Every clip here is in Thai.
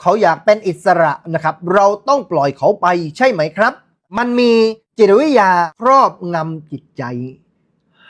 เขาอยากเป็นอิสระนะครับ เราต้องปล่อยเขาไปใช่ไหมครับ มันมีจิตวิทยาครอบงำจิตใจ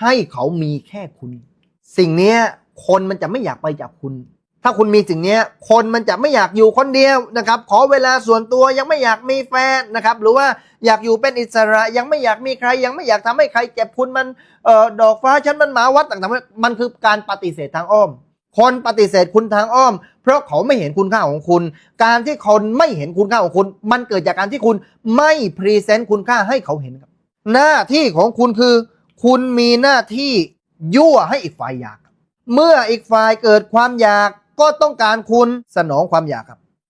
ให้เขามีแค่คุณ สิ่งนี้คนมันจะไม่อยากไปจากคุณ ถ้าคุณมีสิ่งนี้คนมันจะไม่อยากอยู่คนเดียวนะครับ ขอเวลาส่วนตัวยังไม่อยากมีแฟนนะครับ หรือว่าอยากอยู่เป็นอิสระยังไม่อยากมีใคร ยังไม่อยากทำให้ใครเจ็บคุณมันเอ่อดอกฟ้าฉันมันหมาวัดต่างๆมันคือการปฏิเสธทางอ้อม คนปฏิเสธคุณทางอ้อม เพราะเขาไม่เห็นคุณค่าของคุณ การที่คนไม่เห็นคุณค่าของคุณ มันเกิดจากการที่คุณไม่พรีเซนต์คุณค่าให้เขาเห็นครับ หน้าที่ของคุณคือ คุณมีหน้าที่ยั่วให้อีกฝ่ายอยาก เมื่ออีกฝ่ายเกิดความอยากก็ต้องการคุณสนองความอยากครับ